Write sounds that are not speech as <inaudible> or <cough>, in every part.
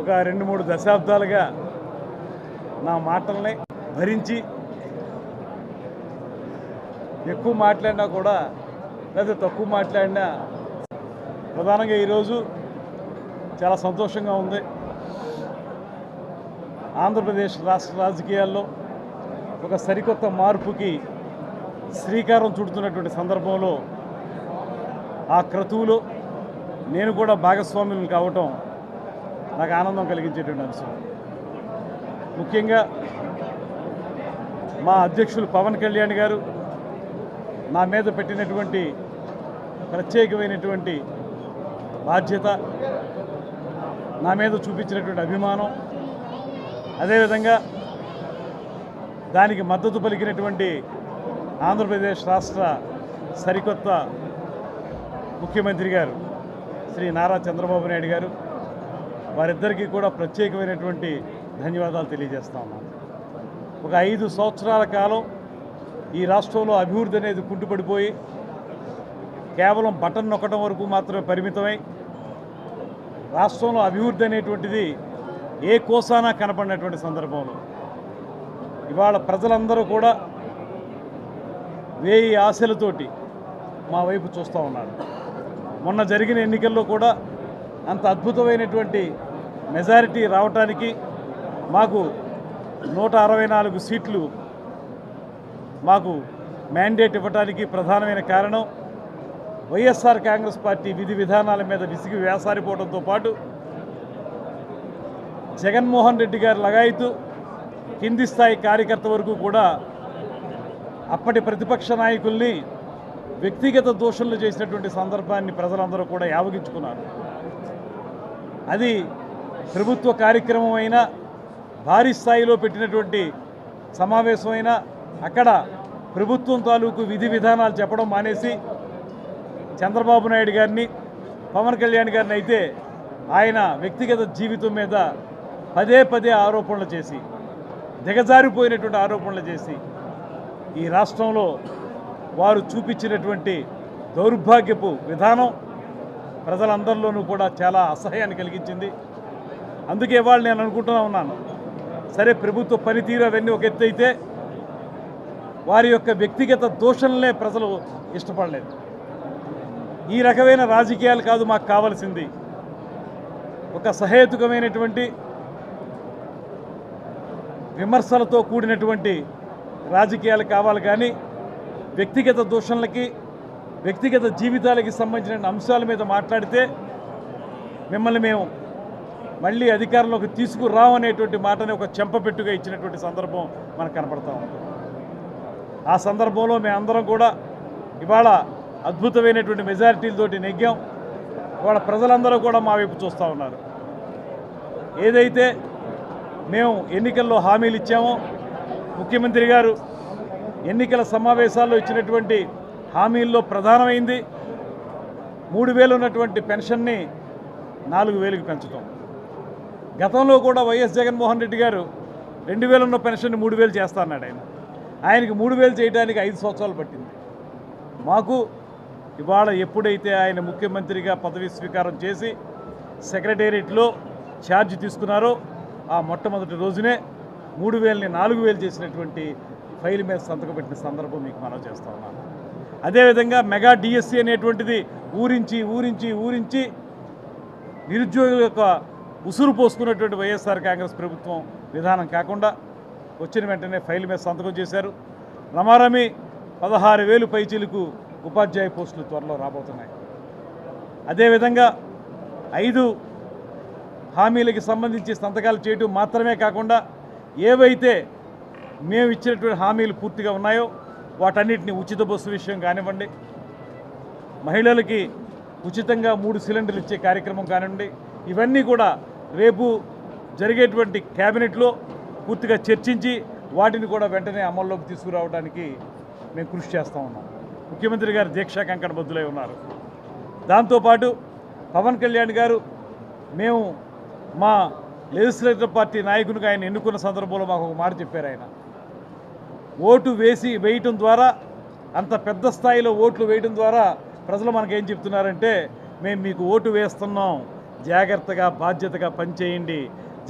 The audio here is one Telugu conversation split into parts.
ఒక రెండు మూడు దశాబ్దాలుగా నా మాటల్ని భరించి ఎక్కువ మాట్లాడినా కూడా లేదా తక్కువ మాట్లాడినా ప్రధానంగా ఈరోజు చాలా సంతోషంగా ఉంది. ఆంధ్రప్రదేశ్ రాష్ట్ర రాజకీయాల్లో ఒక సరికొత్త మార్పుకి శ్రీకారం చుడుతున్నటువంటి సందర్భంలో ఆ క్రతువులో నేను కూడా భాగస్వామ్యం కావటం నాకు ఆనందం కలిగించేటువంటి అంశం. ముఖ్యంగా మా అధ్యక్షులు పవన్ కళ్యాణ్ గారు నా మీద పెట్టినటువంటి ప్రత్యేకమైనటువంటి బాధ్యత నా మీద చూపించినటువంటి అభిమానం అదేవిధంగా దానికి మద్దతు పలికినటువంటి ఆంధ్రప్రదేశ్ రాష్ట్ర సరికొత్త ముఖ్యమంత్రి గారు. శ్రీ నారా చంద్రబాబు నాయుడు గారు వారిద్దరికీ కూడా ప్రత్యేకమైనటువంటి ధన్యవాదాలు తెలియజేస్తా ఉన్నాను ఒక ఐదు సంవత్సరాల కాలం ఈ రాష్ట్రంలో అభివృద్ధి అనేది కుంటుపడిపోయి కేవలం బటన్ నొక్కడం వరకు మాత్రమే పరిమితమై రాష్ట్రంలో అభివృద్ధి అనేటువంటిది ఏ కోసానా కనపడినటువంటి సందర్భంలో ఇవాళ ప్రజలందరూ కూడా వేయి ఆశలతోటి మా వైపు చూస్తూ ఉన్నారు. మొన్న జరిగిన ఎన్నికల్లో కూడా అంత అద్భుతమైనటువంటి మెజారిటీ రావటానికి మాకు నూట అరవై నాలుగు సీట్లు మాకు మ్యాండేట్ ఇవ్వడానికి ప్రధానమైన కారణం వైఎస్ఆర్ కాంగ్రెస్ పార్టీ విధి విధానాల మీద విసిగి వేసారిపోవడంతో పాటు జగన్మోహన్ రెడ్డి గారి లగాయితూ కింది స్థాయి కార్యకర్త వరకు కూడా అప్పటి ప్రతిపక్ష నాయకుల్ని వ్యక్తిగత దోషణలు చేసినటువంటి సందర్భాన్ని ప్రజలందరూ కూడా యావగించుకున్నారు. అది ప్రభుత్వ కార్యక్రమం అయినా భారీ స్థాయిలో పెట్టినటువంటి సమావేశమైనా అక్కడ ప్రభుత్వం తాలూకు విధి విధానాలు చెప్పడం మానేసి చంద్రబాబు నాయుడు గారిని పవన్ కళ్యాణ్ గారిని అయితే ఆయన వ్యక్తిగత జీవితం మీద పదే పదే ఆరోపణలు చేసి దిగజారిపోయినటువంటి ఆరోపణలు చేసి ఈ రాష్ట్రంలో వారు చూపించినటువంటి దౌర్భాగ్యపు విధానం ప్రజలందరిలోనూ కూడా చాలా అసహ్యాన్ని కలిగించింది. అందుకే వాళ్ళు నేను అనుకుంటున్నా ఉన్నాను. సరే ప్రభుత్వ పనితీరు అవన్నీ ఒక ఎత్తు అయితే వారి యొక్క వ్యక్తిగత దోషంలే ప్రజలు ఇష్టపడలేదు. ఈ రకమైన రాజకీయాలు కాదు మాకు కావాల్సింది. ఒక సహేతుకమైనటువంటి విమర్శలతో కూడినటువంటి రాజకీయాలు కావాలి కానీ వ్యక్తిగత దూషణలకి వ్యక్తిగత జీవితాలకి సంబంధించిన అంశాల మీద మాట్లాడితే మిమ్మల్ని మేము మళ్ళీ అధికారంలోకి తీసుకురావనేటువంటి మాటని ఒక చెంపపెట్టుగా ఇచ్చినటువంటి సందర్భం మనకు కనపడతా ఉంది. ఆ సందర్భంలో మేమందరం కూడా ఇవాళ అద్భుతమైనటువంటి మెజారిటీలతోటి నెగ్గాం. ఇవాళ ప్రజలందరూ కూడా మా వైపు చూస్తూ ఉన్నారు. ఏదైతే మేము ఎన్నికల్లో హామీలు ఇచ్చామో ముఖ్యమంత్రి గారు ఎన్నికల సమావేశాల్లో ఇచ్చినటువంటి హామీల్లో ప్రధానమైంది. మూడు వేలు ఉన్నటువంటి పెన్షన్ని నాలుగు వేలకు పెంచడం గతంలో కూడా వైఎస్ జగన్మోహన్ రెడ్డి గారు రెండు వేలు ఉన్న పెన్షన్ని మూడు వేలు చేస్తాన్నాడు ఆయన. ఆయనకి మూడు వేలు చేయడానికి ఐదు సంవత్సరాలు పట్టింది. మాకు ఇవాళ ఎప్పుడైతే ఆయన ముఖ్యమంత్రిగా పదవి స్వీకారం చేసి సెక్రటేరియట్లో ఛార్జ్ తీసుకున్నారో ఆ మొట్టమొదటి రోజునే మూడు వేలని నాలుగు వేలు చేసినటువంటి ఫైల్ మీద సంతకం పెట్టిన సందర్భం మీకు మనం చేస్తా ఉన్నాను అదేవిధంగా మెగా డిఎస్సి అనేటువంటిది ఊరించి ఊరించి ఊరించి నిరుద్యోగుల యొక్క ఉసురు పోసుకున్నటువంటి వైఎస్ఆర్ కాంగ్రెస్ ప్రభుత్వం విధానం కాకుండా వచ్చిన వెంటనే ఫైల్ మీద సంతకం చేశారు. రమారమి పదహారు వేలు పైచీలకు ఉపాధ్యాయ పోస్టులు త్వరలో రాబోతున్నాయి. అదేవిధంగా ఐదు హామీలకి సంబంధించి సంతకాలు చేయటం మాత్రమే కాకుండా ఏవైతే మేము ఇచ్చినటువంటి హామీలు పూర్తిగా ఉన్నాయో వాటన్నిటిని ఉచిత బస్సు విషయం కానివ్వండి. మహిళలకి ఉచితంగా మూడు సిలిండర్లు ఇచ్చే కార్యక్రమం కానివ్వండి. ఇవన్నీ కూడా రేపు జరిగేటువంటి క్యాబినెట్లో పూర్తిగా చర్చించి వాటిని కూడా వెంటనే అమల్లోకి తీసుకురావడానికి మేము కృషి చేస్తూ ఉన్నాం. ముఖ్యమంత్రి గారు దీక్షా కంకణ బద్దులై ఉన్నారు దాంతోపాటు పవన్ కళ్యాణ్ గారు మేము మా లెజిస్లేటివ్ పార్టీ నాయకునిగా ఆయన ఎన్నుకున్న సందర్భంలో మాకు ఒక మాట చెప్పారు ఆయన. ఓటు వేసి వేయటం ద్వారా అంత పెద్ద స్థాయిలో ఓట్లు వేయడం ద్వారా ప్రజలు మనకేం చెప్తున్నారంటే మేము మీకు ఓటు వేస్తున్నాం. జాగ్రత్తగా బాధ్యతగా పనిచేయండి.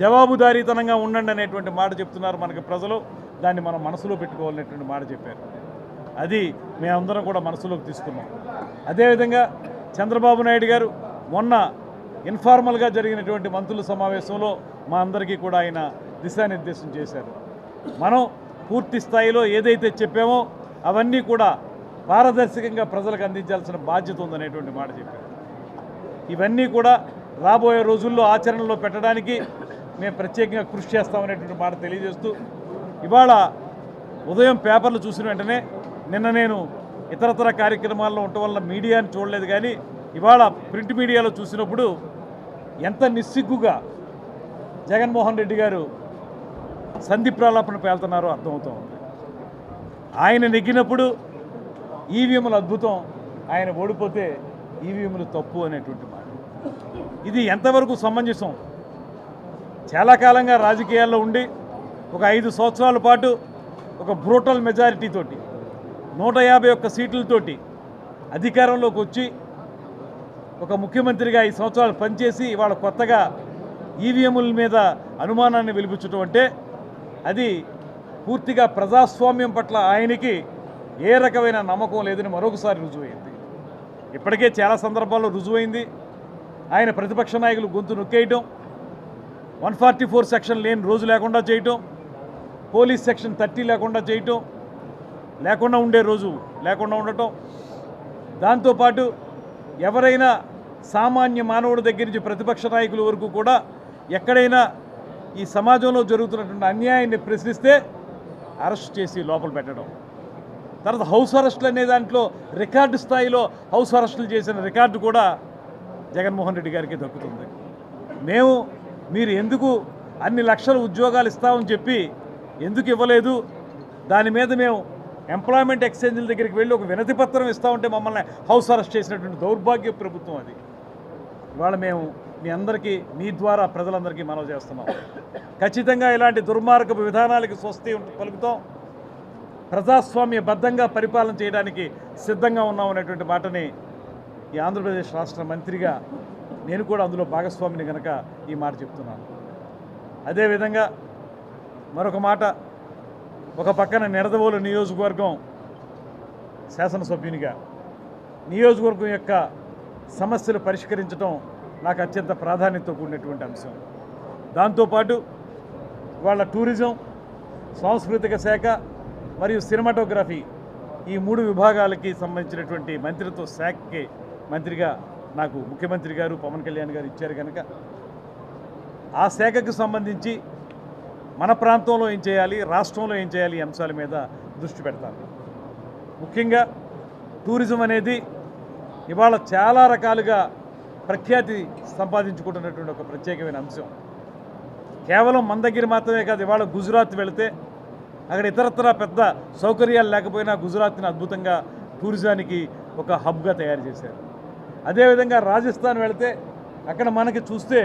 జవాబుదారీతనంగా ఉండండి అనేటువంటి మాట చెప్తున్నారు మనకి ప్రజలు. దాన్ని మనం మనసులో పెట్టుకోవాలనేటువంటి మాట చెప్పారు. అది మేమందరం కూడా మనసులోకి తీసుకున్నాం. అదేవిధంగా చంద్రబాబు నాయుడు గారు మొన్న ఇన్ఫార్మల్గా జరిగినటువంటి మంత్రుల సమావేశంలో మా అందరికీ కూడా ఆయన దిశానిర్దేశం చేశారు. మనం పూర్తి స్థాయిలో ఏదైతే చెప్పామో అవన్నీ కూడా పారదర్శకంగా ప్రజలకు అందించాల్సిన బాధ్యత ఉందనేటువంటి మాట చెప్పారు. ఇవన్నీ కూడా రాబోయే రోజుల్లో ఆచరణలో పెట్టడానికి మేము ప్రత్యేకంగా కృషి చేస్తామనేటువంటి మాట తెలియజేస్తూ ఇవాళ ఉదయం పేపర్లు చూసిన వెంటనే నిన్న నేను ఇతరతర కార్యక్రమాల్లో ఉండటం వల్ల మీడియాని చూడలేదు కానీ ఇవాళ ప్రింట్ మీడియాలో చూసినప్పుడు ఎంత నిస్సిగ్గుగా జగన్మోహన్ రెడ్డి గారు సంధి ప్రలాపన పేలుతున్నారో అర్థమవుతూ ఉంది. ఆయన నెగ్గినప్పుడు ఈవీఎంలు అద్భుతం ఆయన ఓడిపోతే ఈవీఎంలు తప్పు అనేటువంటి మాట. ఇది ఎంతవరకు సమంజసం? చాలా కాలంగా రాజకీయాల్లో ఉండి ఒక ఐదు సంవత్సరాల పాటు ఒక బ్రూటల్ మెజారిటీతోటి నూట యాభై ఒక్క సీట్లతోటి అధికారంలోకి వచ్చి ఒక ముఖ్యమంత్రిగా ఈ సంవత్సరాలు పనిచేసి ఇవాళ కొత్తగా ఈవీఎంల మీద అనుమానాన్ని వెలిపించడం అంటే అది పూర్తిగా ప్రజాస్వామ్యం పట్ల ఆయనకి ఏ రకమైన నమ్మకం లేదని మరొకసారి రుజువైంది. ఇప్పటికే చాలా సందర్భాల్లో రుజువైంది. ఆయన ప్రతిపక్ష నాయకులు గొంతు నొక్కేయటం వన్ ఫార్టీ ఫోర్ సెక్షన్ లేని రోజు లేకుండా చేయటం పోలీస్ సెక్షన్ థర్టీ లేకుండా చేయటం లేకుండా ఉండే రోజు లేకుండా ఉండటం. దాంతోపాటు ఎవరైనా సామాన్య మానవుడి దగ్గర నుంచి ప్రతిపక్ష నాయకుల వరకు కూడా ఎక్కడైనా ఈ సమాజంలో జరుగుతున్నటువంటి అన్యాయాన్ని ప్రశ్నిస్తే అరెస్ట్ చేసి లోపల పెట్టడం. తర్వాత హౌస్ అరెస్టులు అనే దాంట్లో రికార్డు స్థాయిలో హౌస్ అరెస్టులు చేసిన రికార్డు కూడా జగన్మోహన్ రెడ్డి గారికి దక్కుతుంది. మేము మీరు ఎందుకు అన్ని లక్షల ఉద్యోగాలు ఇస్తామని చెప్పి ఎందుకు ఇవ్వలేదు? దాని మీద మేము ఎంప్లాయ్మెంట్ ఎక్స్చేంజ్ల దగ్గరికి వెళ్ళి ఒక వినతి పత్రం ఇస్తామంటే మమ్మల్ని హౌస్ అరెస్ట్ చేసినటువంటి దౌర్భాగ్య ప్రభుత్వం అది. ఇవాళ మేము మీ అందరికీ మీ ద్వారా ప్రజలందరికీ మనవి చేస్తున్నాం. ఖచ్చితంగా ఇలాంటి దుర్మార్గపు విధానాలకి స్వస్తి పలుకుతాం. పలుకుతాం ప్రజాస్వామ్యబద్ధంగా పరిపాలన చేయడానికి సిద్ధంగా ఉన్నాం అనేటువంటి మాటని ఈ ఆంధ్రప్రదేశ్ రాష్ట్ర మంత్రిగా నేను కూడా అందులో భాగస్వామిని కనుక ఈ మాట చెప్తున్నాను. అదేవిధంగా మరొక మాట ఒక పక్కన నిడదవోలు నియోజకవర్గం శాసనసభ్యునిగా నియోజకవర్గం యొక్క సమస్యలు పరిష్కరించడం నాకు అత్యంత ప్రాధాన్యతతో కూడినటువంటి అంశం. దాంతోపాటు వాళ్ళ టూరిజం సాంస్కృతిక శాఖ మరియు సినిమాటోగ్రఫీ ఈ మూడు విభాగాలకి సంబంధించినటువంటి మంత్రిత్వ శాఖకి మంత్రిగా నాకు ముఖ్యమంత్రి గారు పవన్ కళ్యాణ్ గారు ఇచ్చారు కనుక ఆ శాఖకు సంబంధించి మన ప్రాంతంలో ఏం చేయాలి రాష్ట్రంలో ఏం చేయాలి అంశాల మీద దృష్టి పెడతాను ముఖ్యంగా టూరిజం అనేది ఇవాళ చాలా రకాలుగా ప్రఖ్యాతి సంపాదించుకుంటున్నటువంటి ఒక ప్రత్యేకమైన అంశం. కేవలం మన దగ్గర మాత్రమే కాదు ఇవాళ గుజరాత్ వెళితే అక్కడ ఇతరత్ర పెద్ద సౌకర్యాలు లేకపోయినా గుజరాత్ని అద్భుతంగా టూరిజానికి ఒక హబ్గా తయారు చేశారు. అదేవిధంగా రాజస్థాన్ వెళితే అక్కడ మనకి చూస్తే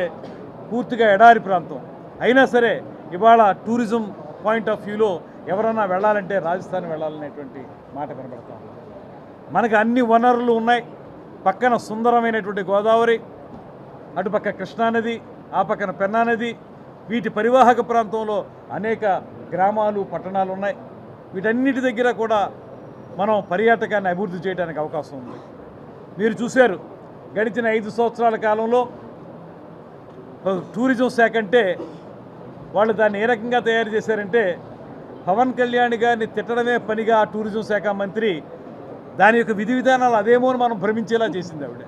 పూర్తిగా ఎడారి ప్రాంతం. అయినా సరే ఇవాళ టూరిజం పాయింట్ ఆఫ్ వ్యూలో ఎవరన్నా వెళ్ళాలంటే రాజస్థాన్ వెళ్ళాలనేటువంటి మాట కనబడతాం మనకు అన్ని వనరులు ఉన్నాయి. పక్కన సుందరమైనటువంటి గోదావరి అటుపక్క కృష్ణానది ఆ పక్కన పెన్నా నది వీటి పరివాహక ప్రాంతంలో అనేక గ్రామాలు పట్టణాలు ఉన్నాయి. వీటన్నిటి దగ్గర కూడా మనం పర్యాటకాన్ని అభివృద్ధి చేయడానికి అవకాశం ఉంది. మీరు చూశారు గడిచిన ఐదు సంవత్సరాల కాలంలో టూరిజం శాఖ అంటే వాళ్ళు దాన్ని ఏ రకంగా తయారు చేశారంటే పవన్ కళ్యాణ్ గారిని తిట్టడమే పనిగా ఆ టూరిజం శాఖ మంత్రి దాని యొక్క విధి విధానాలు అదేమో అని మనం భ్రమించేలా చేసింది ఆవిడ.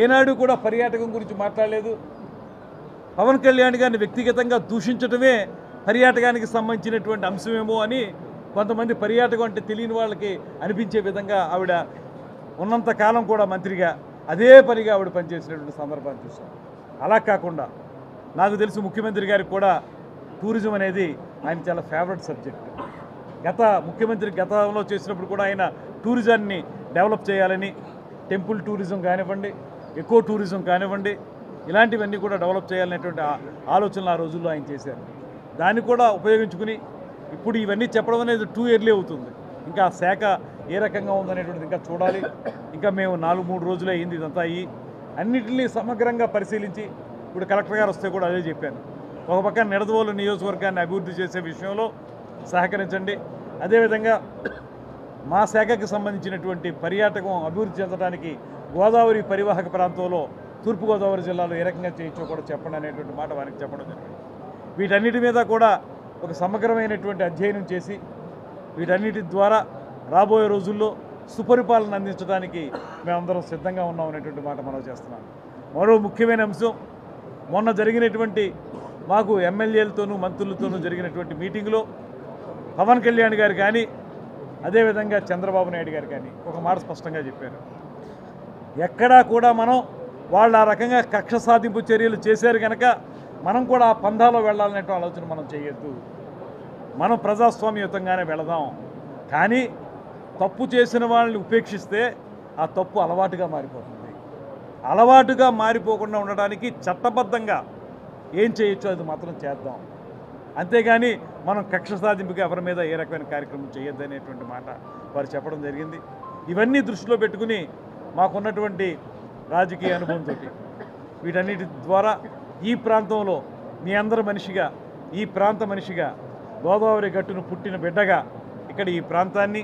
ఏనాడు కూడా పర్యాటకం గురించి మాట్లాడలేదు. పవన్ కళ్యాణ్ గారిని వ్యక్తిగతంగా దూషించడమే పర్యాటకానికి సంబంధించినటువంటి అంశమేమో అని కొంతమంది పర్యాటకం అంటే తెలియని వాళ్ళకి అనిపించే విధంగా ఆవిడ ఉన్నంత కాలం కూడా మంత్రిగా అదే పనిగా ఆవిడ పనిచేసినటువంటి సందర్భాన్ని చూసాం అలా కాకుండా నాకు తెలిసి ముఖ్యమంత్రి గారికి కూడా టూరిజం అనేది ఆయన చాలా ఫేవరెట్ సబ్జెక్ట్. గత ముఖ్యమంత్రి గతంలో చేసినప్పుడు కూడా ఆయన టూరిజాన్ని డెవలప్ చేయాలని టెంపుల్ టూరిజం కానివ్వండి ఎక్కువ టూరిజం కానివ్వండి ఇలాంటివన్నీ కూడా డెవలప్ చేయాలనేటువంటి ఆలోచనలు ఆ రోజుల్లో ఆయన చేశారు. దాన్ని కూడా ఉపయోగించుకుని ఇప్పుడు ఇవన్నీ చెప్పడం అనేది టూ ఇయర్లీ అవుతుంది. ఇంకా శాఖ ఏ రకంగా ఉందనేటువంటిది ఇంకా చూడాలి. ఇంకా మేము నాలుగు మూడు రోజులే అయింది ఇదంతా అయ్యి అన్నింటినీ సమగ్రంగా పరిశీలించి ఇప్పుడు కలెక్టర్ గారు వస్తే కూడా అదే చెప్పాను ఒక పక్క నిడదవోలు నియోజకవర్గాన్ని అభివృద్ధి చేసే విషయంలో సహకరించండి. అదేవిధంగా మా శాఖకు సంబంధించినటువంటి పర్యాటకం అభివృద్ధి చెందడానికి గోదావరి పరివాహక ప్రాంతంలో తూర్పుగోదావరి జిల్లాలో ఏ రకంగా చేయొచ్చో కూడా చెప్పండి అనేటువంటి మాట వారికి చెప్పడం జరిగింది. వీటన్నిటి మీద కూడా ఒక సమగ్రమైనటువంటి అధ్యయనం చేసి వీటన్నిటి ద్వారా రాబోయే రోజుల్లో సుపరిపాలన అందించడానికి మేమందరం సిద్ధంగా ఉన్నాం అనేటువంటి మాట మనం చేస్తున్నాం. మరో ముఖ్యమైన అంశం మొన్న జరిగినటువంటి మాకు ఎమ్మెల్యేలతోనూ మంత్రులతోనూ జరిగినటువంటి మీటింగ్లో పవన్ కళ్యాణ్ గారు కానీ అదేవిధంగా చంద్రబాబు నాయుడు గారు కానీ ఒక మాట స్పష్టంగా చెప్పారు. ఎక్కడా కూడా మనం వాళ్ళు ఆ రకంగా కక్ష సాధింపు చర్యలు చేశారు కనుక మనం కూడా ఆ పంధాలో వెళ్ళాలనే ఆలోచన మనం చేయొద్దు. మనం ప్రజాస్వామ్యయుతంగానే వెళదాం. కానీ తప్పు చేసిన వాళ్ళని ఉపేక్షిస్తే ఆ తప్పు అలవాటుగా మారిపోతుంది. అలవాటుగా మారిపోకుండా ఉండడానికి చట్టబద్ధంగా ఏం చేయొచ్చో అది మాత్రం చేద్దాం. అంతేగాని మనం కక్ష సాధింపుగా ఎవరి మీద ఏ రకమైన కార్యక్రమం చేయొద్దనేటువంటి మాట వారు చెప్పడం జరిగింది. ఇవన్నీ దృష్టిలో పెట్టుకుని మాకున్నటువంటి రాజకీయ అనుభవంతో వీటన్నిటి ద్వారా ఈ ప్రాంతంలో మీ అందరి మనిషిగా ఈ ప్రాంత మనిషిగా గోదావరి గట్టును పుట్టిన బిడ్డగా ఇక్కడ ఈ ప్రాంతాన్ని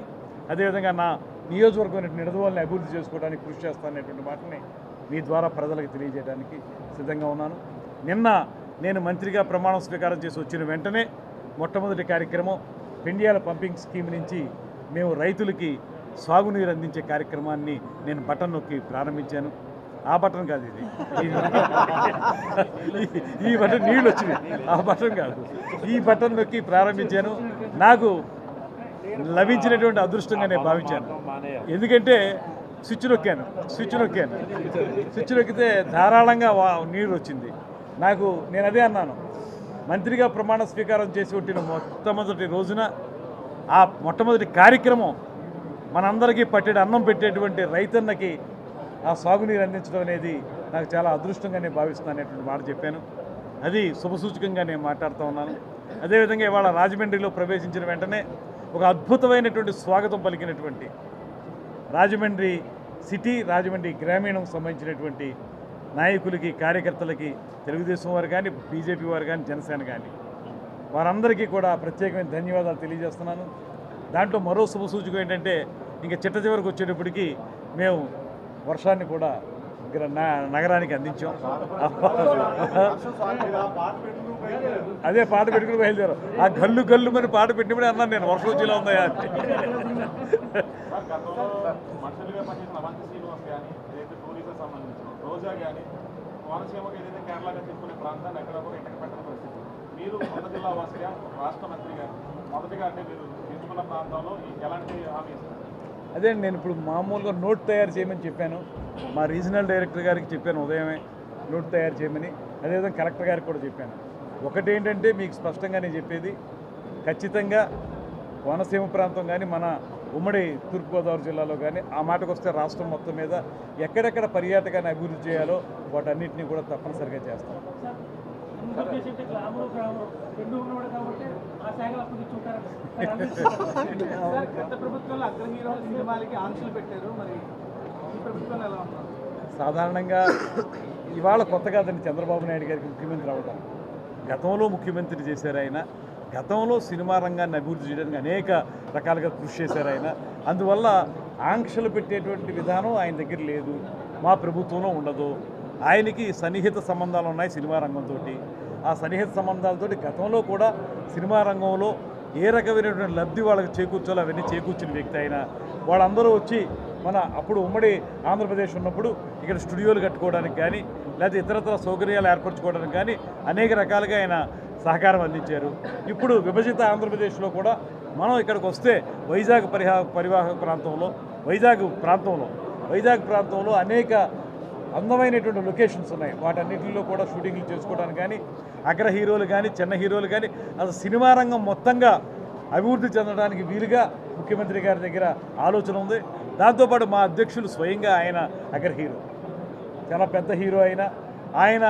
అదేవిధంగా నా నియోజకవర్గం నిడదవాలని అభివృద్ధి చేసుకోవడానికి కృషి చేస్తాననేటువంటి మాటని మీ ద్వారా ప్రజలకు తెలియజేయడానికి సిద్ధంగా ఉన్నాను. నిన్న నేను మంత్రిగా ప్రమాణం స్వీకారం చేసి వచ్చిన వెంటనే మొట్టమొదటి కార్యక్రమం పెండియాల పంపింగ్ స్కీమ్ నుంచి మేము రైతులకి సాగునీరు అందించే కార్యక్రమాన్ని నేను బటన్ నొక్కి ప్రారంభించాను. ఆ బటన్ కాదు ఇది. ఈ- బటన్ నీళ్ళు వచ్చింది ఆ బటన్ కాదు. ఈ బటన్ నొక్కి ప్రారంభించాను. నాకు లభించినటువంటి అదృష్టంగా నేను భావించాను. ఎందుకంటే స్విచ్ నొక్కాను. స్విచ్ నొక్కాను. స్విచ్ నొక్కితే ధారాళంగా వా నీరు వచ్చింది. నాకు నేను అదే అన్నాను. మంత్రిగా ప్రమాణ స్వీకారం చేసి కొట్టిన మొట్టమొదటి రోజున ఆ మొట్టమొదటి కార్యక్రమం మనందరికీ పట్టెడు అన్నం పెట్టేటువంటి రైతన్నకి ఆ సాగునీరు అందించడం అనేది నాకు చాలా అదృష్టంగా నేను భావిస్తున్నాను అనేటువంటి మాట చెప్పాను. అది శుభసూచకంగా నేను మాట్లాడుతూ ఉన్నాను. అదేవిధంగా ఇవాళ రాజమండ్రిలో ప్రవేశించిన వెంటనే ఒక అద్భుతమైనటువంటి స్వాగతం పలికినటువంటి రాజమండ్రి సిటీ రాజమండ్రి గ్రామీణం సంబంధించినటువంటి నాయకులకి కార్యకర్తలకి తెలుగుదేశం వారు కానీ బీజేపీ వారు కానీ జనసేన కానీ వారందరికీ కూడా ప్రత్యేకమైన ధన్యవాదాలు తెలియజేస్తున్నాను దాంట్లో మరో శుభ సూచకం ఏంటంటే ఇంకా చిట్ట చివరికి వచ్చేటప్పటికి మేము వర్షాన్ని కూడా నా- నగరానికి అందించాం అదే పాట పెట్టుకుని బయలుదేరాం ఆ గల్లు గల్లు మరి పాట పెట్టినప్పుడు అన్నాను నేను వర్షం వచ్చేలా ఉందా అని గతంలో మనుషులుగా పనిచేసిన అవంతి శ్రీనివాస్ కానీ ఏదైతే టూరిజం సంబంధించిన రోజా కానీ కోనసీమకు ఏదైతే కేరళగా చెప్పుకునే ప్రాంతాన్ని ఎక్కడ కూడా ఇంటికి పెట్టిన పరిస్థితి. మీరు కొత్త జిల్లా వాసిగా రాష్ట్ర మంత్రిగా మొదటిగా అంటే మీరు ఎంచుకున్న ప్రాంతంలో ఎలాంటి హామీ ఇస్తారు? అదే నేను ఇప్పుడు మామూలుగా నోట్ తయారు చేయమని చెప్పాను. మా రీజనల్ డైరెక్టర్ గారికి చెప్పాను ఉదయమే నోట్ తయారు చేయమని. అదేవిధంగా కలెక్టర్ గారికి కూడా చెప్పాను. ఒకటి ఏంటంటే మీకు స్పష్టంగా నేను చెప్పేది ఖచ్చితంగా కోనసీమ ప్రాంతం కానీ మన ఉమ్మడి తూర్పుగోదావరి జిల్లాలో కానీ ఆ మాటకు వస్తే రాష్ట్రం మొత్తం మీద ఎక్కడెక్కడ పర్యాటకాన్ని అభివృద్ధి చేయాలో వాటన్నిటిని కూడా తప్పనిసరిగా చేస్తాం. సాధారణంగా ఇవాళ కొత్తగా కాదండి చంద్రబాబు నాయుడు గారికి ముఖ్యమంత్రి అవ్వడం గతంలో ముఖ్యమంత్రి చేశారు ఆయన. గతంలో సినిమా రంగాన్ని అభివృద్ధి చేయడానికి అనేక రకాలుగా కృషి చేశారు ఆయన. అందువల్ల ఆంక్షలు పెట్టేటువంటి విధానం ఆయన దగ్గర లేదు. మా ప్రభుత్వంలో ఉండదు. ఆయనకి సన్నిహిత సంబంధాలు ఉన్నాయి సినిమా రంగంతో ఆ సన్నిహిత సంబంధాలతో గతంలో కూడా సినిమా రంగంలో ఏ రకమైనటువంటి లబ్ధి వాళ్ళకి చేకూర్చాలో అవన్నీ చేకూర్చిన వ్యక్తి అయినా వాళ్ళందరూ వచ్చి మన అప్పుడు ఉమ్మడి ఆంధ్రప్రదేశ్ ఉన్నప్పుడు ఇక్కడ స్టూడియోలు కట్టుకోవడానికి కానీ లేకపోతే ఇతరత్ర సౌకర్యాలు ఏర్పరచుకోవడానికి కానీ అనేక రకాలుగా ఆయన సహకారం అందించారు. ఇప్పుడు విభజిత ఆంధ్రప్రదేశ్లో కూడా మనం ఇక్కడికి వస్తే వైజాగ్ పరిహా పరివాహక ప్రాంతంలో వైజాగ్ ప్రాంతంలో వైజాగ్ ప్రాంతంలో అనేక అందమైనటువంటి లొకేషన్స్ ఉన్నాయి. వాటన్నిటిలో కూడా షూటింగ్లు చేసుకోవడానికి కానీ అగ్ర హీరోలు కానీ చిన్న హీరోలు కానీ అసలు సినిమా రంగం మొత్తంగా అభివృద్ధి చెందడానికి వీలుగా ముఖ్యమంత్రి గారి దగ్గర ఆలోచన ఉంది. దాంతోపాటు మా అధ్యక్షులు స్వయంగా ఆయన అగ్ర హీరో. చాలా పెద్ద హీరో అయిన ఆయన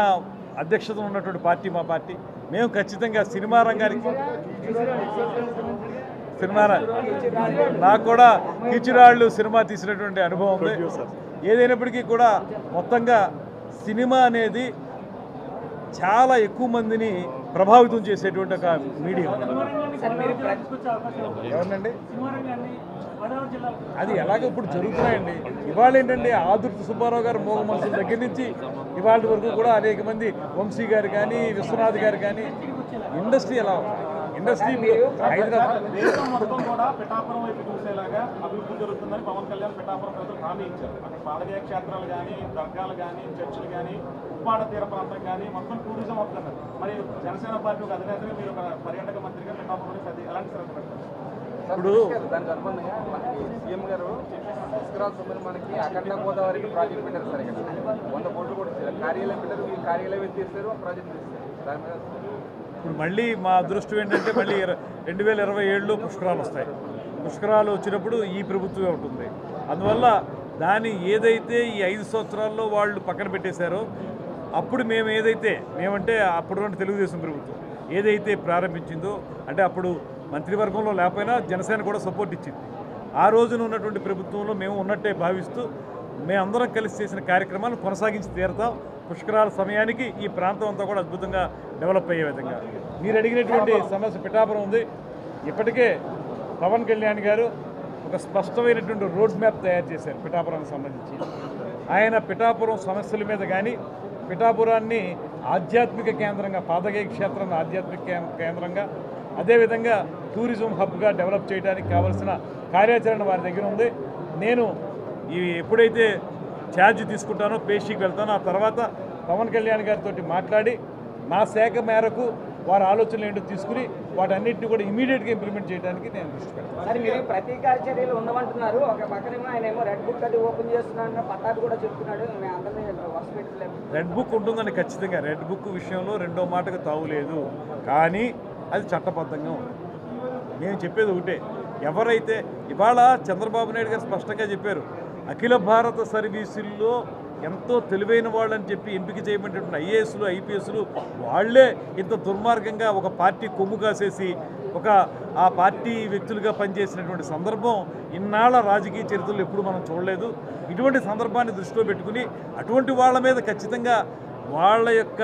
అధ్యక్షత ఉన్నటువంటి పార్టీ మా పార్టీ. మేము ఖచ్చితంగా సినిమా రంగానికి సినిమా నాకు కూడా కిచిరాళ్ళు సినిమా తీసినటువంటి అనుభవం ఉంది. ఏదైనప్పటికీ కూడా మొత్తంగా సినిమా అనేది చాలా ఎక్కువ మందిని ప్రభావితం చేసేటువంటి ఒక మీడియం. ఎవరినండి? అది ఎలాగ ఇప్పుడు జరుగుతున్నాయండి. ఇవాళ ఏంటంటే ఆదుర్తి సుబ్బారావు గారు మోగ మనుషుల దగ్గర నుంచి ఇవాళ వరకు కూడా అనేక మంది వంశీ గారు కానీ విశ్వనాథ్ గారు కానీ ఇండస్ట్రీ ఎలా? ఇండస్ట్రీ హైదరాబాద్ దేశం మొత్తం కూడా పిఠాపురం వైపు చూసేలాగా అభివృద్ధి జరుగుతుందని పవన్ కళ్యాణ్ పిఠాపురం ప్రజలు హామీ ఇచ్చారు. అక్కడ పాదగయ క్షేత్రాలు కానీ దర్గాలు కానీ చర్చిలు కానీ ఉప్పాడ తీర ప్రాంతం కానీ మొత్తం టూరిజం మరి జనసేన పార్టీ ఒక అధినేతగా మీరు ఒక పర్యాటక మంత్రిగా పిఠాపురం అది ఎలాంటి శ్రద్ధ పెడతారు? ఇప్పుడు దానికి అనుబంధంగా మనకి సీఎం గారు పుష్కరాల సొమ్ముని మనకి అఖండ గోదావరికి ప్రాజెక్ట్ పెట్టారు సార్ ఇక్కడ. వంద కోట్లు కూడా కార్యాలయం పెట్టారు. ఈ కార్యాలయం ఎత్తేస్తారు ప్రాజెక్ట్ తీస్తారు దాని మీద ఇప్పుడు మళ్ళీ మా అదృష్టం ఏంటంటే మళ్ళీ రెండు వేల ఇరవై ఏడులో పుష్కరాలు వస్తాయి. పుష్కరాలు వచ్చినప్పుడు ఈ ప్రభుత్వమే ఉంటుంది. అందువల్ల దాన్ని ఏదైతే ఈ ఐదు సంవత్సరాల్లో వాళ్ళు పక్కన పెట్టేశారో అప్పుడు మేము ఏదైతే మేమంటే అప్పుడు తెలుగుదేశం ప్రభుత్వం ఏదైతే ప్రారంభించిందో అంటే అప్పుడు మంత్రివర్గంలో లేకపోయినా జనసేన కూడా సపోర్ట్ ఇచ్చింది. ఆ రోజున ఉన్నటువంటి ప్రభుత్వంలో మేము ఉన్నట్టే భావిస్తూ మేమందరం కలిసి చేసిన కార్యక్రమాలను కొనసాగించి తీరుతాం. పుష్కరాల సమయానికి ఈ ప్రాంతం అంతా కూడా అద్భుతంగా డెవలప్ అయ్యే విధంగా. మీరు అడిగినటువంటి సమస్య పిఠాపురం ఉంది. ఇప్పటికే పవన్ కళ్యాణ్ గారు ఒక స్పష్టమైనటువంటి రోడ్ మ్యాప్ తయారు చేశారు పిఠాపురానికి సంబంధించి. ఆయన పిఠాపురం సమస్యల మీద కానీ పిఠాపురాన్ని ఆధ్యాత్మిక కేంద్రంగా పాదగయ క్షేత్రాన్ని ఆధ్యాత్మిక కేంద్రంగా అదేవిధంగా టూరిజం హబ్గా డెవలప్ చేయడానికి కావలసిన కార్యాచరణ వారి దగ్గర ఉంది. నేను ఈ ఎప్పుడైతే ఛార్జ్ తీసుకుంటానో పేషీకి వెళ్తానో ఆ తర్వాత పవన్ కళ్యాణ్ గారితో మాట్లాడి నా శాఖ మేరకు వారి ఆలోచనలు ఏంటో తీసుకుని వాటన్నిటిని కూడా ఇమీడియట్గా ఇంప్లిమెంట్ చేయడానికి నేను దృష్టి పెడతాను. ప్రతీకార చర్యలు ఉండమంటున్నారు. ఒక పక్కనేమో ఆయన ఏమో రెడ్ బుక్ అది ఓపెన్ చేస్తున్నాడు పట్టాభి కూడా చెప్తున్నాడు. రెడ్ బుక్ ఉంటుందని ఖచ్చితంగా రెడ్ బుక్ విషయంలో రెండో మాటకు తావులేదు కానీ అది చట్టబద్ధంగా ఉంది. నేను చెప్పేది ఒకటే. ఎవరైతే ఇవాళ చంద్రబాబు నాయుడు గారు స్పష్టంగా చెప్పారు అఖిల భారత సర్వీసుల్లో ఎంతో తెలివైన వాళ్ళని చెప్పి ఎంపిక చేయబడినటువంటి ఐఏఎస్లు ఐపీఎస్లు వాళ్ళే ఇంత దుర్మార్గంగా ఒక పార్టీ కొమ్ము కాసేసి ఒక ఆ పార్టీ వ్యక్తులుగా పనిచేసినటువంటి సందర్భం ఇన్నాళ్ళ రాజకీయ చరిత్రలు ఎప్పుడు మనం చూడలేదు. ఇటువంటి సందర్భాన్ని దృష్టిలో పెట్టుకుని అటువంటి వాళ్ళ మీద ఖచ్చితంగా వాళ్ళ యొక్క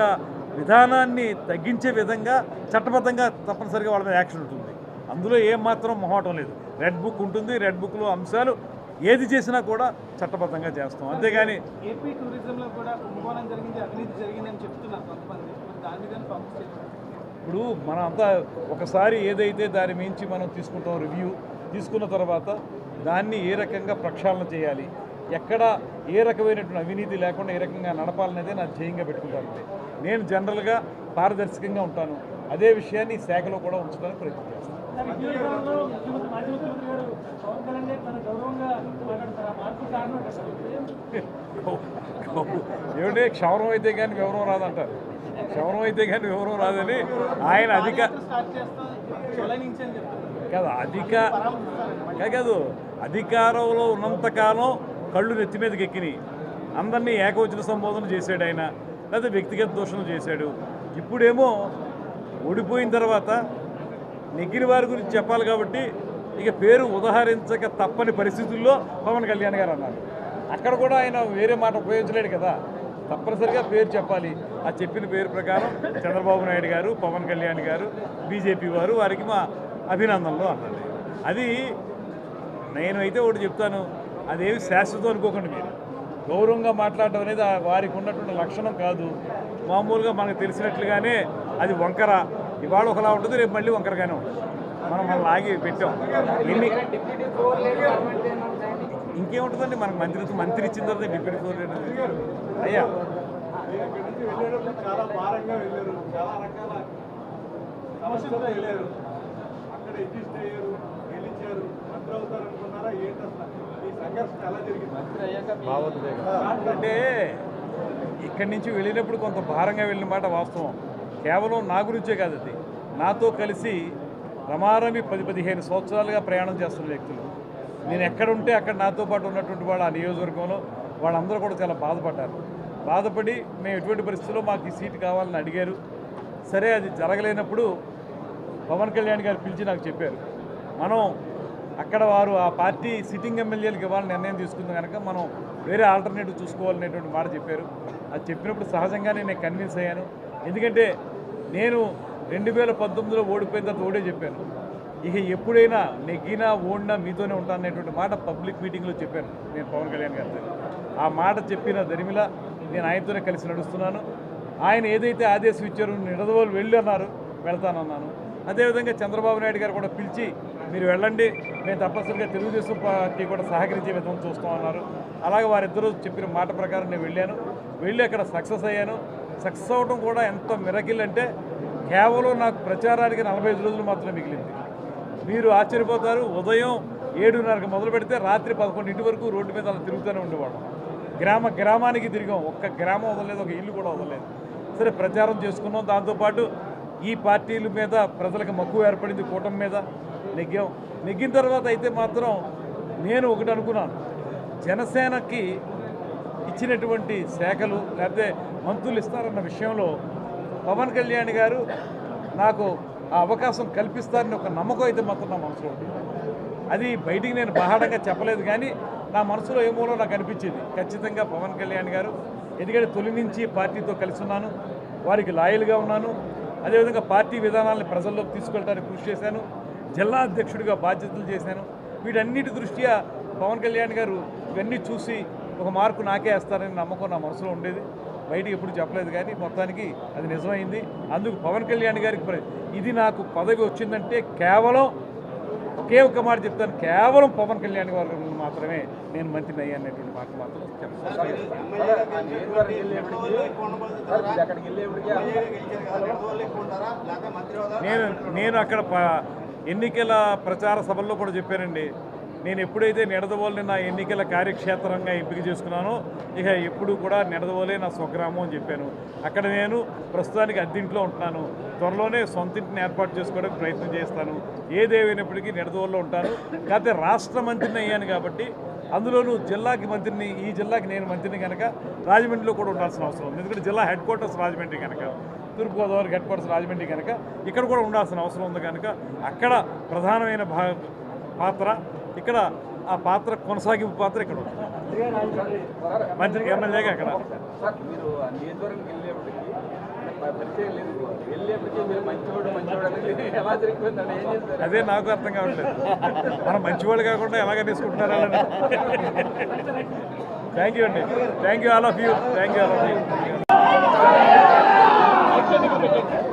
విధానాన్ని తగ్గించే విధంగా చట్టబద్ధంగా తప్పనిసరిగా వాళ్ళ మీద యాక్షన్ ఉంటుంది. అందులో ఏమాత్రం మొహమాటం లేదు. రెడ్ బుక్ ఉంటుంది. రెడ్ బుక్లో అంశాలు ఏది చేసినా కూడా చట్టబద్ధంగా చేస్తాం. అంతేగాని ఏపీ టూరిజంలో కూడా కుంభకోణం జరిగింది అవినీతి జరిగిందని చెప్తున్నారు కొంతమంది. దాని మీద ఇప్పుడు మనం అంతా ఒకసారి ఏదైతే దాని మించి మనం తీసుకుంటాం రివ్యూ తీసుకున్న తర్వాత దాన్ని ఏ రకంగా ప్రక్షాళన చేయాలి ఎక్కడ ఏ రకమైనటువంటి అవినీతి లేకుండా ఏ రకంగా నడపాలనేదే నా ధ్యేయంగా పెట్టుకుంటాను నేను జనరల్గా పారదర్శకంగా ఉంటాను. అదే విషయాన్ని శాఖలో కూడా ఉంచడానికి ప్రయత్నం చేస్తాను. ఏమిటి <laughs> క్షవరం అయితే కానీ వివరం రాదంటారు. క్షవరం అయితే కానీ వివరం రాదని ఆయన అధిక కాదు అధిక కాదు అధికారంలో ఉన్నంతకాలం కళ్ళు నెత్తి మీదకి ఎక్కినాయి. అందరినీ ఏకవచన సంబోధన చేశాడు ఆయన. లేదా వ్యక్తిగత దోషణలు చేశాడు. ఇప్పుడేమో ఓడిపోయిన తర్వాత నెగ్గిన వారి గురించి చెప్పాలి కాబట్టి ఇక పేరు ఉదహరించక తప్పని పరిస్థితుల్లో పవన్ కళ్యాణ్ గారు అన్నారు. అక్కడ కూడా ఆయన వేరే మాట ఉపయోగించలేడు కదా. తప్పనిసరిగా పేరు చెప్పాలి. ఆ చెప్పిన పేరు ప్రకారం చంద్రబాబు నాయుడు గారు పవన్ కళ్యాణ్ గారు బీజేపీ వారు వారికి మా అభినందనలు అన్నది అది నేను అయితే ఒకటి చెప్తాను. అదేమి శాశ్వతం అనుకోకండి మీరు. గౌరవంగా మాట్లాడడం అనేది ఆ వారికి ఉన్నటువంటి లక్షణం కాదు. మామూలుగా మనకు తెలిసినట్లుగానే అది వంకర. ఇవాళ ఒకలా ఉంటుంది రేపు మళ్ళీ వంకరగానే ఉంటుంది. మనం మనం లాగి పెట్టాం. ఎన్ని ఇంకేముంటుందండి? మనకు మంత్రి మంత్రి ఇచ్చిన తర్వాత డిప్యూటీ ఫోర్ అయ్యా చాలా భారంగా వెళ్ళారు చాలా రకాల సమస్యలతో వెళ్ళారు. అక్కడ అయ్యారు. గెలిచారు మంత్రి అవుతారు అనుకున్నారా? ఏంటి అసలు? ఈ అంటే ఇక్కడి నుంచి వెళ్ళినప్పుడు కొంత భారంగా వెళ్ళిన మాట వాస్తవం. కేవలం నా గురించే కాదు అది. నాతో కలిసి రమారమి పది పదిహేను సంవత్సరాలుగా ప్రయాణం చేస్తున్న వ్యక్తులు. నేను ఎక్కడ ఉంటే అక్కడ నాతో పాటు ఉన్నటువంటి వాళ్ళు ఆ నియోజకవర్గంలో వాళ్ళందరూ కూడా చాలా బాధపడ్డారు. బాధపడి మేము ఎటువంటి పరిస్థితుల్లో మాకు ఈ సీటు కావాలని అడిగారు. సరే అది జరగలేనప్పుడు పవన్ కళ్యాణ్ గారు పిలిచి నాకు చెప్పారు. మనం అక్కడ వారు ఆ పార్టీ సిట్టింగ్ ఎమ్మెల్యేలకు ఇవ్వాలని నిర్ణయం తీసుకుంది కనుక మనం వేరే ఆల్టర్నేటివ్ చూసుకోవాలనేటువంటి మాట చెప్పారు. అది చెప్పినప్పుడు సహజంగానే నేను కన్విన్స్ అయ్యాను. ఎందుకంటే నేను రెండు వేల పంతొమ్మిదిలో ఓడిపోయిన తర్వాత ఓడే చెప్పాను. ఇక ఎప్పుడైనా నెగ్గినా ఓడినా మీతోనే ఉంటాననేటువంటి మాట పబ్లిక్ మీటింగ్లో చెప్పాను నేను పవన్ కళ్యాణ్ గారితో. ఆ మాట చెప్పిన దరిమిల నేను ఆయనతోనే కలిసి నడుస్తున్నాను. ఆయన ఏదైతే ఆదేశం ఇచ్చారో నిడదవోలు వెళ్ళి అన్నారు వెళ్తానన్నాను. అదేవిధంగా చంద్రబాబు నాయుడు గారు కూడా పిలిచి మీరు వెళ్ళండి. మేము తప్పనిసరిగా తెలుగుదేశం పార్టీ కూడా సహకరించే విధంగా చూస్తామన్నారు అలాగే వారిద్దరూ చెప్పిన మాట ప్రకారం నేను వెళ్ళాను. వెళ్ళి అక్కడ సక్సెస్ అయ్యాను. సక్సెస్ అవ్వడం కూడా ఎంత మిరకిల్ అంటే కేవలం నాకు ప్రచారానికి నలభై ఐదు రోజులు మాత్రమే మిగిలింది. మీరు ఆశ్చర్యపోతారు. ఉదయం ఏడున్నరకు మొదలు పెడితే రాత్రి పదకొండింటి వరకు రోడ్డు మీద అలా తిరుగుతూనే ఉండేవాళ్ళం. గ్రామ గ్రామానికి తిరిగాం. ఒక్క గ్రామం వదలలేదు ఒక ఇల్లు కూడా వదలలేదు. సరే ప్రచారం చేసుకున్నాం. దాంతోపాటు ఈ పార్టీల మీద ప్రజలకు మక్కువ ఏర్పడింది కూటమి మీద. నెగ్గాం. నెగ్గిన తర్వాత అయితే మాత్రం నేను ఒకటి అనుకున్నాను. జనసేనకి ఇచ్చినటువంటి శాఖలు లేకపోతే మంత్రులు ఇస్తారన్న విషయంలో పవన్ కళ్యాణ్ గారు నాకు ఆ అవకాశం కల్పిస్తారని ఒక నమ్మకం అయితే మాత్రం నా మనసులో ఉంది. అది బయటికి నేను బహాడంగా చెప్పలేదు కానీ నా మనసులో ఏమోలో నాకు అనిపించింది? ఖచ్చితంగా పవన్ కళ్యాణ్ గారు ఎందుకంటే తొలి నుంచి పార్టీతో కలిసి ఉన్నాను వారికి లాయల్గా ఉన్నాను. అదేవిధంగా పార్టీ విధానాలను ప్రజల్లోకి తీసుకెళ్ళడానికి కృషి చేశాను. జిల్లా అధ్యక్షుడిగా బాధ్యతలు చేశాను. వీటన్నిటి దృష్ట్యా పవన్ కళ్యాణ్ గారు ఇవన్నీ చూసి ఒక మార్కు నాకే వేస్తారని నమ్మకం నా మనసులో ఉండేది. బయటికి ఎప్పుడు చెప్పలేదు కానీ మొత్తానికి అది నిజమైంది. అందుకు పవన్ కళ్యాణ్ గారికి ఇది నాకు పదవి వచ్చిందంటే కేవలం ఒకే ఒక్క మాట చెప్తాను. కేవలం పవన్ కళ్యాణ్ గారి మాత్రమే నేను మంత్రిని అయ్యాననేటువంటి మాట మాత్రం చెప్తాను. నేను నేను అక్కడ ఎన్నికల ప్రచార సభల్లో కూడా చెప్పానండి. నేను ఎప్పుడైతే నిడదవోలని నా ఎన్నికల కార్యక్షేత్రంగా ఎంపిక చేసుకున్నానో ఇక ఎప్పుడు కూడా నిడదవోలే నా స్వగ్రామం అని చెప్పాను. అక్కడ నేను ప్రస్తుతానికి అద్దెంట్లో ఉంటున్నాను. త్వరలోనే సొంత ఇంటిని ఏర్పాటు చేసుకోవడానికి ప్రయత్నం చేస్తాను. ఏదేమైనప్పటికీ నిడదవోల్లో ఉంటాను. కాకపోతే రాష్ట్ర మంత్రిని అయ్యాను కాబట్టి అందులోనూ జిల్లాకి మంత్రిని ఈ జిల్లాకి నేను మంత్రిని కనుక రాజమండ్రిలో కూడా ఉండాల్సిన అవసరం ఉంది. ఎందుకంటే జిల్లా హెడ్ క్వార్టర్స్ రాజమండ్రి కనుక తూర్పుగోదావరి హెడ్ క్వార్టర్స్ రాజమండ్రి కనుక ఇక్కడ కూడా ఉండాల్సిన అవసరం ఉంది కనుక అక్కడ ప్రధానమైన భా పాత్ర ఇక్కడ ఆ పాత్ర కొనసాగింపు పాత్ర ఇక్కడ మంత్రి ఎమ్మెల్యేగా అక్కడ అదే నాకు అర్థం కావట్లేదు. మనం మంచివాళ్ళు కాకుండా ఎలాగ తీసుకుంటున్నారా థ్యాంక్ యూ అండి. Thank you all of you. Thank you all of you. Thank you.